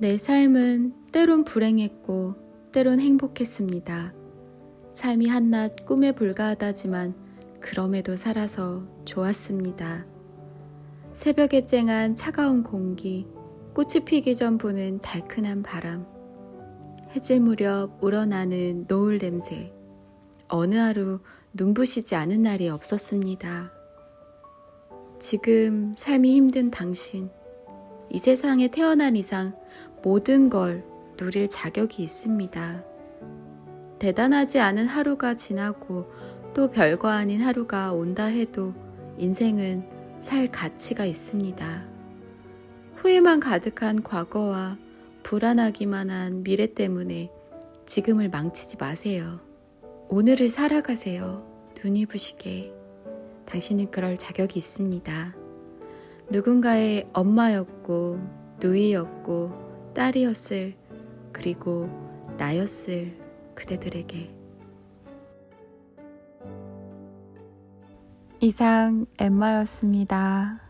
내 삶은 때론 불행했고 때론 행복했습니다. 삶이 한낱 꿈에 불과하다지만 그럼에도 살아서 좋았습니다. 새벽에 쨍한 차가운 공기, 꽃이 피기 전 부는 달큰한 바람, 해질 무렵 우러나는 노을 냄새, 어느 하루 눈부시지 않은 날이 없었습니다. 지금 삶이 힘든 당신, 이 세상에 태어난 이상 모든 걸 누릴 자격이 있습니다. 대단하지 않은 하루가 지나고 또 별거 아닌 하루가 온다 해도 인생은 살 가치가 있습니다. 후회만 가득한 과거와 불안하기만 한 미래 때문에 지금을 망치지 마세요. 오늘을 살아가세요. 눈이 부시게. 당신은 그럴 자격이 있습니다. 누군가의 엄마였고, 누이였고, 딸이었을, 그리고 나였을 그대들에게. 이상 엠마였습니다.